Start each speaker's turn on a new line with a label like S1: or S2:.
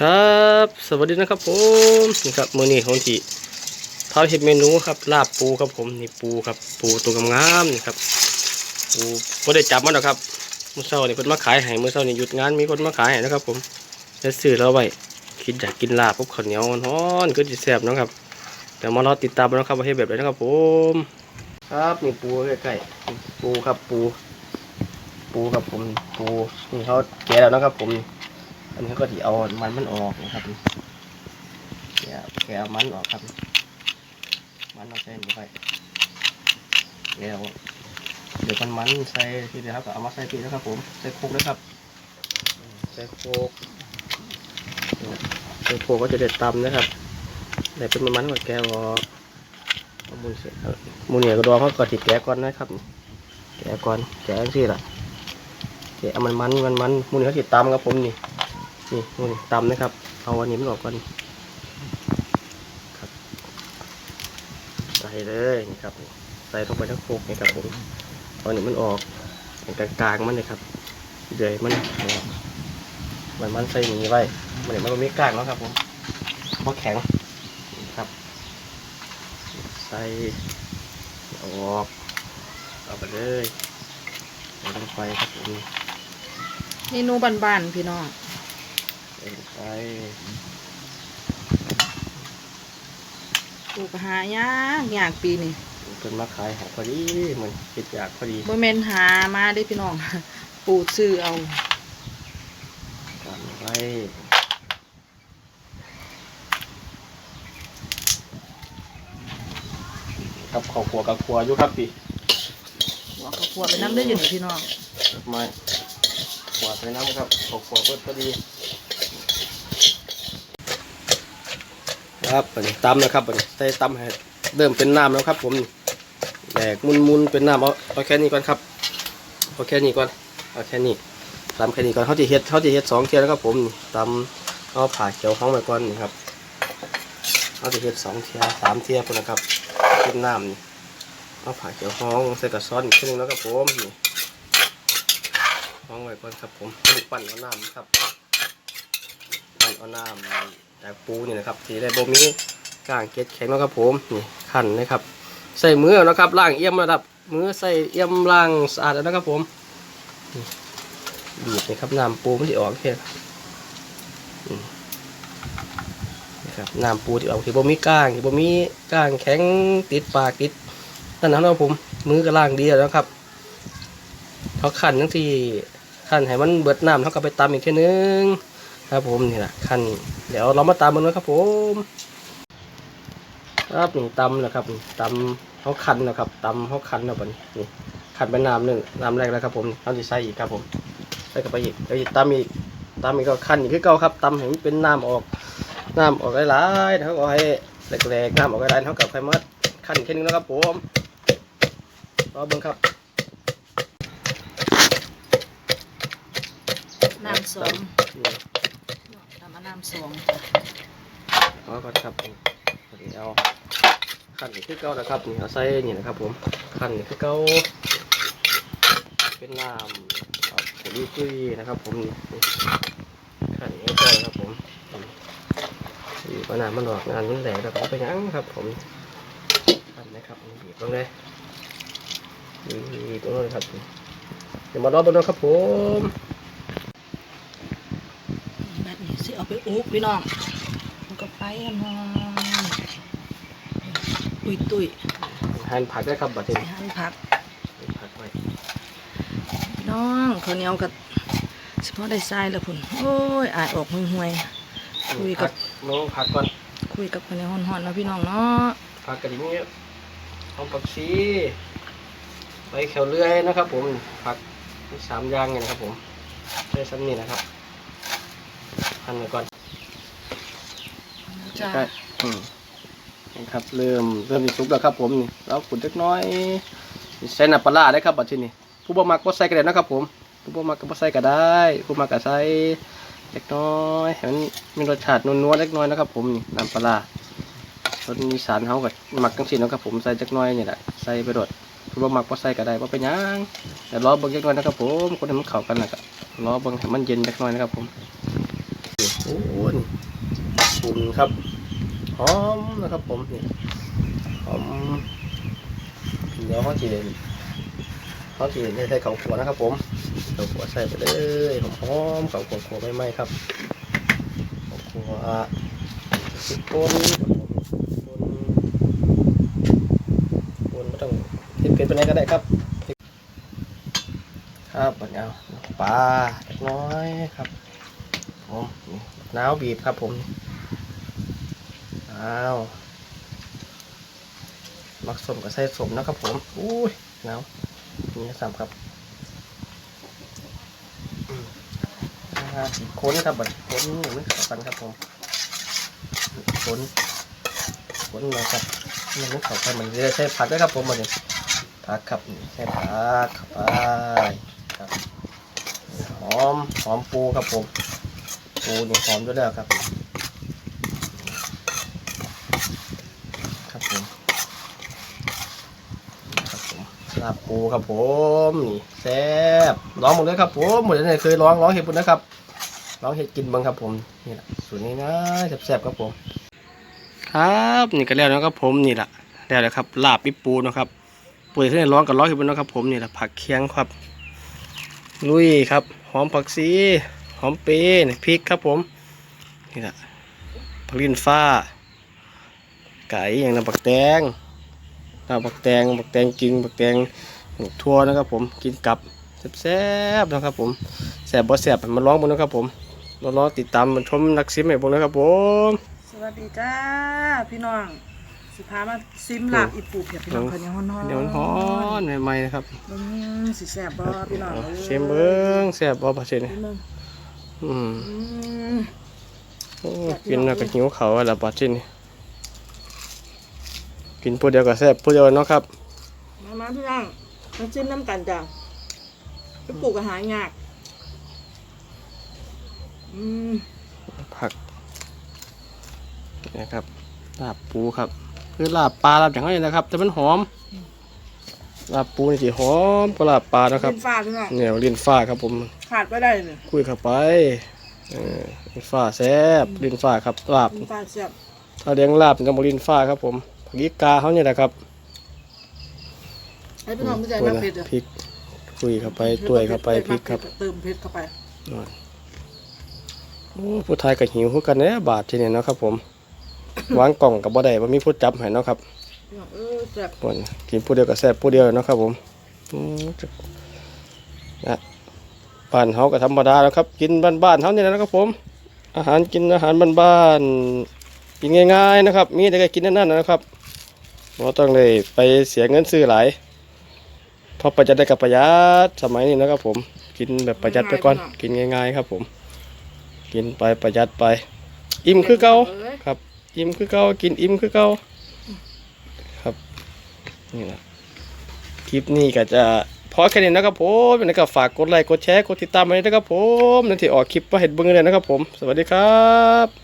S1: ครับ สวัสดีนะครับผมนี่ครับมือนี้ของที่พาเฮ็ดเมนูครับลาบปูครับผมนี่ปูครับปูตัวงามๆนี่ครับปูบ่ได้จับมันหรอกครับมื้อเช้านี่เพิ่นมาขายให้มื้อเช้านี่หยุดงานมีคนมาขายให้นะครับ ผมจะซื้อแล้วไว้คิดอยากกินลาบกับข้าวเหนียวร้อนก็สิแซ่บนะครับเดี๋ยวมารอติดตามนะครับว่าเฮ็ดแบบไหนนะครับ ผม ครับนี่ปูใกล้ๆปูครับปู ปูครับผมปูนี่เขาแกะแล้วนะครับ ผม อันนี้ก็ที่เอามันมันออกนะครับแกะแกะเอามันออกครับ มันเอาใส่ลงไปแกะเอาเดี๋ยวมันมันใส่ที่เดียวครับก็เอามาใส่ปีนะครับผมใส่โคกนะครับใส่โคกใส่โคกก็จะเด็ดตำนะครับแต่เป็นมันมันๆก็แกะออกมูลเสร็จมูลเหนียวก็ดองเขาก็ติดแกะก่อนนะครับ แกะก่อนแกะที่ละแกะมันมันมันมันมูลเหนียเขาติดตำครับผมนี่ นี่นี่ตำนะครับ เอาอันนี้มันออกก่อนครับใส่เลยนี่ครับ ใส่ลงไปทั้งโคกนี่ครับผมเอาอันนี้มันออกกลางกลางๆมันเลยครับเดือยมันมันมันใส่อย่างนี้ไว้มันเดี๋ยวมันไม่กลางแล้วครับผมเพราะแข็งนะครับ ใส่ออกเอาไปเลยใส่ลงไปครับผม
S2: เมนูบานๆพี่น้อง
S1: ใส่ลงไป
S2: ปลูกหายากยากปีนี่
S1: เพิ่นมาขายหาพอดีเหมือนคิดอยากพอดี
S2: บ่แม่นหามาได้พี่น้อง ปลูกซื้อเอา
S1: กันไว้กับข้าวขัวกับขัวอยู่ครับพี่
S2: หัวกระพวไปน้ำได้ออยู่นี่พี่น้อง
S1: ไม่ขัวใส่น้ำครับข้าวขัวเพิ่นพอดี ครับอันนี้ตำนะครับอันนี้ใส่ตำให้เริ่มเป็นน้ำแล้วครับ ผมแดกมุนๆเป็นน้ำเอาเอาแค่นี้ก่อนครับเอาแค่นี้ก่อนเอาแค่นี้ตำแค่นี้ก่อนเขาจะเฮ็ดเขาจะเฮ็ดสองเทียแล้วครับผมตำเอาผ่าเขียวห้องไปก่อนนี่ครับเขาจะเฮ็ดสองเทียสามเทียคนนะครับเป็นน้ำนี่เอาผ่าเขียวห้องใส่กระซ้อนอีกทีนึงแล้วครับผมนี่ห้องไว้ก่อนครับผมปั่นเอาน้ำครับปั่นเอาน้ำ จากปูนี่นะครับทีได้บ่มีก้างเกล็ดแข็งแล้วครับผมนี่ขันนะครับ ใส่มือนะครับล้างเอี่ยมระดับมือใส่เอี่ยมล้างสะอาดแล้วนะครับผมนี่บีบนะครับน้ำปูมันจะออกแค่อืมนะครับน้ำปูที่ออกที่บ่มีก้างที่บ่มีก้างแข็งติดปากติดนั่นนะครับผมมือก็ล้างดีแล้วนะครับเขาขันทั้งที่ขันให้มันเบิดน้ำเขาก็ไปตำอีกทีนึง ครับผมนี่แหละขันเดี๋ยวเรามาตำมันนะครับผมครับนี่ตำนะครับนี่ตำเขาคันนะครับตำเขาคันนะบัดนี้นี่คันเป็นน้ำหนึ่งน้ำแรกแล้วครับผมเราจะใส่อีกครับผมใส่กลับไปอีกแล้วอีกตำอีกตำอีกก็คันอีกคือเก่าครับตำให้มันเป็นน้ำออกน้ำออกหลายๆเขาก็ให้แหลกๆน้ำออกหลายๆเขากับไฟมัดคันอีกแค่นึงแล้วครับผมรอเบิ่งครับ
S2: น้ำส อง
S1: นี่
S2: ทำมาน้ำสอง
S1: เอาก่อนครับนี่เดี๋ยวคันอีกคือเก่านะครับนี่เอาใส่นี่นะครับ ผมคันอีกคือเก่าเป็นน้ำครับผงคุยนะครับ ผมนี่ขันนี้ก็นะครับผมบีบมะนาวมันออกงานมันแหลกแล้วก็ไปยั้งครับ ผมขันนะครับบีบตรงนี้บีบตรงนี้ครับเดี๋ยวมารอบนนะครับผม
S2: สิเอาไปอุกพี่น้องมันก็ไปกันมาตุยตุย
S1: หั่นผักได้ครับบัด
S2: ใส่
S1: นี้
S2: หั่นผัก
S1: หั่นผักไว้
S2: พี่น้องข้าวเหนียวกับเฉพาะได้ทรายแล้วพุ่นโอ้ยอายออกห่วยห่วยคุยกับ
S1: ผัน้องผักก่อน
S2: ๆคุยกับข้าวเหนียวห่อนๆเนาะพี่น้องเนาะ
S1: ผักกระดิ่งนี้หอมผักชีใบแขวเลื่อยนะครับ ผมผักมีสามอย่างเนี่ยนะครับผมใช้ซ้ำนี่นะครับ หั่นไว้ก่อน
S2: จ้า
S1: ใช่อืมนี่ครับเริ่มเริ่มสิสุกแล้วครับผมนี่เราขุดเล็กน้อยใส่น้ำปลาร้าได้ครับบัดทีนี้ผู้บ่มักก็ใส่ก็ได้นะครับผมผู้บ่มักก็บ่ใส่ก็ได้ ผู้มักก็ใส่เล็กน้อยให้มันมีรสชาตินัวๆเล็กน้อยนะครับผมนี่น้ำปลาร้าคนอีสานเฮาก็มักจังซี่เนาะครับผมใส่จักหน้อยนี่แหละใส่ไปโดดผู้บ่มักบ่ใส่ก็ได้บ่เป็นหยังแต่รอเบิ่งจักหน่อยนะครับผมคนให้มันเข้ากันแล้วก็รอเบิ่งให้มันเย็นจักหน่อยนะครับผมโอ้โหนี่ครับ หอมนะครับผมนี่หอมเดี๋ยวเขาจีเขาจีได้ใส่ข้าขวนะครับ ผมเขาขวใส่ไปเลยหอมหอมๆข้าขวขวไม่ไหมครับข้าขวสิบคนคนคนไม่ต้องเผ็ดเผ็ดไปไหนก็ได้ครับครับบัดเอาปลาเล็กน้อยครับผม นี่น้าวบีบครับผมอ้าวมักสมกับใส่สมนะครับผมอุ้ยหนาวนี่สามครับสีค้นครับบัดค้นหนึ่งเข้ากันครับผมค้นค้นมาครับนี่มันเข้ากันมันจะใช้ผักด้วยครับผมบัดนี้ผักครับใช้ผักเข้าไปครับหอมหอมปูครับผม ปูนี่หอมด้วยแล้วครับ ครับผมครับผมลาบปูครับผมนี่แซ่บร้องหมดเลยครับผมหมดเลยเคยร้องร้องเห็ดปุ่นนะครับร้องเห็ดกินเบังครับผมนี่แหละสูตรนี้นะแซ่บๆครับผม ครับนี่ก็แล้วนะครับผมนี่แหละแล้วเลยครับลาบปิปูนะครับปูที่ได้ร้องกับร้องเห็ดปุ่นนะครับผมนี่แหละผักเคียงครับลุยครับ หอมผักชี หอมเปรย์พริกครับผม นี่แหละผักลิ้นฟ้า ไก่อย่างน้ำบักแตงน้ำบักแตงบักแตงจริงบักแตงทั่วนะครับผมกินกับแซ่บๆนะครับผมแซ่บบ่แซ่บมาลองบนนะครับผมลองๆติดตามมาชมนักซิมให้ผมนะครับผม
S2: สวัสดีจ้าพี่น้อง สิพามาซิมลาบอีปูเพียบพี่น้องคนยังฮ้อนๆ
S1: เดี๋ยวมันฮ้อนใหม่ๆนะครับ
S2: เบิ่งสิแซ่บบ่พี่น้อง
S1: เอา
S2: อ้ย
S1: เชมเบิ้งแซ่บบ่ปะเชน
S2: พี่น้อง
S1: อืม
S2: อืม
S1: โอ้กินแล้วก็หิวเขาวแล้วปะเชนนี่กินผู้เดียวก็แซ่บผู้เดียวเนาะครับ
S2: มามาพี่น้องมาซิมน้ำกันจ้ะไปปลูกอาหารยากอืม
S1: ผักนะครับลาบปูครับ คือลาบปลาลาบอย่างไรนะครับ แต่มันหอม ลาบปูนี่สิหอมกว่าลาบปลานะครับ
S2: เป็นฟ้าพี่น้อง
S1: เนี่ยลิ้นฟ้าครับผม
S2: ขาดไม่ได้เลย
S1: คุยเข้าไปเออลิ้นฟ้าแซ่บลิ้นฟ้าครับลาบ
S2: เป็นฟ้าแซ่บ
S1: ถ้าเลี้ยงลาบเป็นกับบลิ้นฟ้าครับผมผักยีกาเขาเนี่ยนะครับ
S2: ให้พี่น้องไม่ใจ
S1: คุย
S2: น้ำ
S1: ละ
S2: เผ็ดอะ
S1: พริกคุยเข้าไปตัวยเข้าไปพริกครับ
S2: เติมเผ็ดเข้าไป
S1: โอ้ผู้ไทยก็หิวคือกันเนี่ยบาทที่เนี่ยเนาะครับผมวางกล่องกับบ่ได้ว่ามีผู้จับให้เนาะครับ
S2: พี่น้องเออแซ่บ
S1: คนกินผู้เดียวกับแซ่บผู้เดียวเนาะครับผมอืมจะนะบ้านเฮาก็ธรรมดาแล้วครับ กินบ้านๆเฮานี่แหละนะครับผม อาหารกินอาหารบ้านๆกินง่ายๆนะครับ มีแต่ก็กินนั่นๆนะครับเราต้องเลยไปเสียเงินซื้อหลายเพราะประหยัดได้กับประหยัดสมัยนี้นะครับ ผมกินแบบประหยัดไปก่อน กินง่าย ๆ ครับ ผม กินไปประหยัดไป อิ่มคือเก่าครับ อิ่มคือเก่ากินอิ่มคือเก่าครับ นี่นะคลิปนี้ก็จะพอแค่นี้นะครับผมนะครับฝากกดไลค์กดแชร์กดติดตามไว้ด้วยนะครับผมนั่นที่ออกคลิปมาเห็นเบื้องเลยนะครับผม สวัสดีครับ